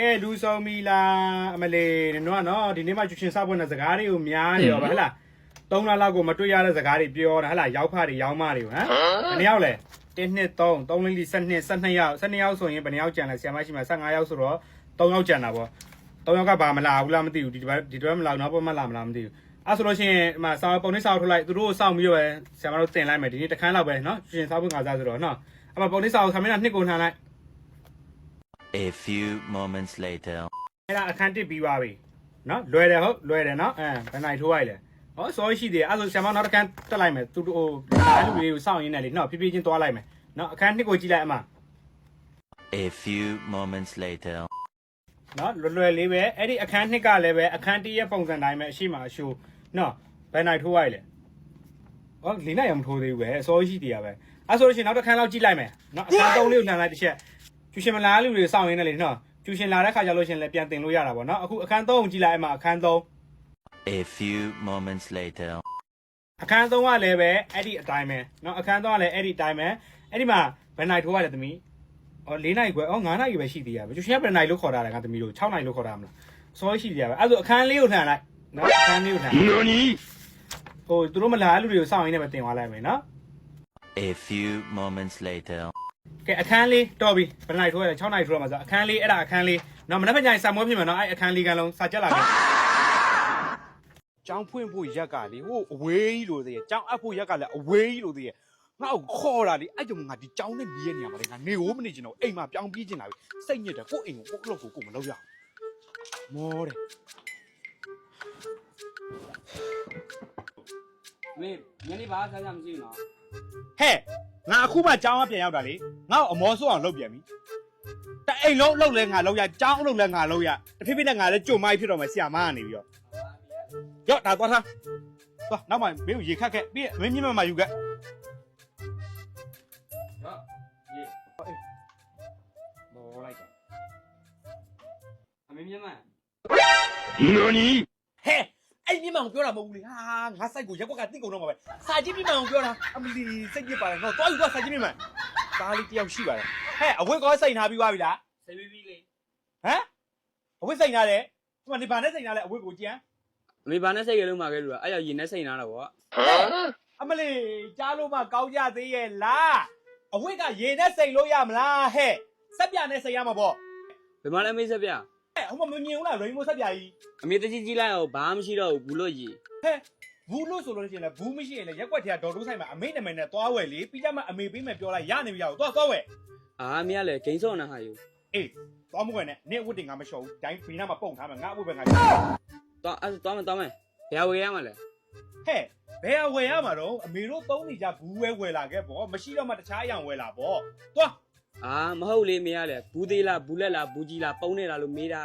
ကဲလူဆောင်မီလာအမလေးနင်တို့ကနော်ဒီနေ့မှကျူရှင်စောက်ဖွင့်တဲ့စကားတွေကိုများနေရောပါဟဟလားသုံးလလောက်ကိုမတွေ့ရတဲ့စကားတွေပြောတာဟဟလားရောက်ဖတွေရောင်းမတွေကိုဟမ်ဘယ်နှယောက်လဲ1 2 3 3လေး12 12ယောက်12ယောက်ဆိုရင်ဘယ်နှယောက်ကြံလဲဆရာမရှိမှ15ယောက်ဆိုတော့3ယောက်ကြံတာပေါ့3ယောက်ကဘာမလာဘူးလားမသိဘူးဒီတစ်ပတ်ဒီတစ်ပတ်မလာဘူးနောက်ပတ်မလာမလားမသိဘူးအဲ့ဆိုလို့ရှိရင်ဒီမှာစာပုံလေးစာထုတ်လိုက်သူတို့ကိုစောင့်ပြီးတော့ဆရာမတို့တင်လိုက်မယ်ဒီနေ့တစ်ခန်းလောက်ပဲနော်ကျူရှင်စောက်ဖွင့်ခါစားဆိုတော့နော်အဲ့မှာပုံလေးစာကိုခမင်းကနှစ်ကိုနှမ်းလိုက် A few moments later. အဲ့ဒါအခန်းတစ်ပြီးသွားပြီနော်လွယ်တယ်ဟုတ်လွယ်တယ်နော်အဲဘယ်နိုင်ထိုးလိုက်လဲဟောစောရှိတယ်အဲ့ဆိုဆရာမနောက်တစ်ခန်းတက်လိုက်မယ်သူတို့ဟိုအားလူလေးကိုစောင့်ရင်းနဲ့လေနော်ဖြည်းဖြည်းချင်းသွားလိုက်မယ်နော်အခန်းနှစ်ကိုကြည့်လိုက်အမ A few moments later. နော်လွယ်လွယ်လေးပဲအဲ့ဒီအခန်းနှစ်ကလည်းပဲအခန်းတစ်ရဲ့ပုံစံတိုင်းပဲအရှိမရှိအရှိုးနော်ဘယ်နိုင်ထိုးလိုက်လဲဟောလေးနိုင်ရမထိုးသေးဘူးပဲအစောရှိတယ်ပဲအဲ့ဆိုလို့ရှိရင်နောက်တစ်ခန်းလောက်ကြည့်လိုက်မယ်နော်အခန်းသုံးလေးကိုလှန်လိုက်တစ်ချက် ကျူရှင်မလာလူတွေစောင့်ရင်းနဲ့လေနော်ကျူရှင်လာတဲ့ခါကျလို့ရှင်လည်းပြန်တင်လို့ရတာပေါ့နော်အခုအခန်း၃ကိုကြည့်လိုက်အမှအခန်း၃ A few moments later အခန်း၃ကလည်းပဲအဲ့ဒီအတိုင်းပဲနော်အခန်း၃ကလည်းအဲ့ဒီအတိုင်းပဲအဲ့ဒီမှာဘယ်နိုင်ထိုးရလဲသမီးအော်၄နိုင်ခွဲအော်၅နိုင်ပဲရှိသေးရပဲကျူရှင်ကဘယ်နိုင်လို့ခေါ်တာလဲငါသမီးတို့၆နိုင်လို့ခေါ်တာမလားစောရှိသေးရပဲအဲ့ဒါအခန်း၄ကိုထန်လိုက်နော်အခန်း၄ကိုထန်နော်နီဟိုသူတို့မလာလူတွေကိုစောင့်ရင်းနဲ့ပဲတင်သွားလိုက်မယ်နော် A few moments later ကဲအခန်းလေးတော့ပြီဘယ်နိုင်ထိုးရလဲ6နိုင်ထိုးရမှာဆိုအခန်းလေးအဲ့ဒါအခန်းလေးနော်မနေ့ကညစာမွေးပြင်မယ်နော်အဲ့အခန်းလေးကလုံးစာကြက်လာပြီចောင်းဖွင့်ဖို့ရက်ကလေဟိုအဝေးကြီးလို့သေးရចောင်းအပ်ဖို့ရက်ကလည်းအဝေးကြီးလို့သေးရငါ့ကိုခေါ်တာလေအဲ့ကြောင့်ငါဒီចောင်းနဲ့နေရနေရမှာလေငါနေကိုမနေချင်တော့အိမ်မှာပြောင်းပြေးချင်တာပဲစိတ်ညစ်တယ်ကို့အိမ်ကိုကို့ကလောက်ကိုကို့မလောက်ရအောင်မောတယ်မင်းညနေဘာဆန်းဆန်းမရှိဘူးနော်ဟဲ့ ငါအခုမှကြောင်းကပြန်ရောက်တာလေငါ့ကိုအမောဆိုးအောင်လုပ်ပြန်ပြီတအိမ်လုံးအလုပ်လဲငါလုပ်ရကြောင်းအလုပ်လဲငါလုပ်ရတဖြည်းဖြည်းနဲ့ငါလည်းကြုံမိုက်ဖြစ်တော့မယ်ဆရာမကနေပြီးတော့ရော့ဒါသွားထားသွားနောက်မှမင်းကိုရေခတ်ခဲ့ပြီးရင်မင်းမြင့်မမယူခဲ့ဟုတ်ရေမောလိုက်တယ်အမေမြတ်မ NANI? ဟဲ့ အဲ့မြင့်မအောင်ပြောတာမဟုတ်ဘူးလေဟာငါစိုက်ကိုရက်ကွက်ကတိတ်ကုန်တော့မှာပဲစာကြီးမြင့်မအောင်ပြောတာအမလီစိတ်ပြစ်ပါတယ်တော့တွားယူတော့စာကြီးမြင့်မသားလေးတယောက်ရှိပါတယ်ဟဲ့အဝတ်ကောစိတ်ထားပြီးသွားပြီလားဆေးပြီးပြီလေဟမ်အဝတ်စိတ်ထားတယ်ဒီမှာနေပါနဲ့စိတ်ထားလဲအဝတ်ကိုကြမ်းအမေဘာနဲ့စိတ်ကလေးမှခဲ့လို့လားအဲ့ရရင်နဲ့စိတ်နာတော့ဗောအမလီကြားလို့မှကောင်းကြသေးရဲ့လားအဝတ်ကရေနဲ့စိတ်လို့ရမလားဟဲ့စက်ပြနဲ့စိတ်ရမှာပေါ့ဘယ်မှာလဲမေးဆက်ပြ ဟဲ့ဟိုမှာမမြင်ဘူးလားရိန်မိုးစက်ပြကြီးအမေတကြီးကြီးလိုက်အောင်ဘာမှမရှိတော့ဘူးဘူးလို့ရေဟဲ့ဘူးလို့ဆိုလို့ရှိရင်လည်းဘူးမရှိရင်လည်းရက်ကွက်ထဲကဒေါ်တိုးဆိုင်မှာအမေနာမည်နဲ့သွားဝယ်လေပြီးကြမှာအမေပေးမယ်ပြောလိုက်ရနေပြီရအောင်သွားသွားဝယ်အာအမေကလည်းဂိမ်းစော့နေဟာယူအေးသွားမကွယ်နဲ့နင့်အဝတ်တင်ငါမလျှော်ဘူးဒိုင်းဘီနာမှာပုံထားမှာငါအဝတ်ပဲငါတော့အဲ့တော့မယ်တော့မယ်ဘယ်ဝေရမှာလဲဟဲ့ဘယ်ဟာဝယ်ရမှာတော့အမေတို့သုံးနေကြဘူးဝဲဝယ်လာခဲ့ပေါ့မရှိတော့မှတခြားအရာဝယ်လာပေါ့သွား အာမဟုတ်လေမေကလည်းဘူးသေးလားဘူးလက်လားဘူးကြီးလားပုံနေလားလို့မေးတာ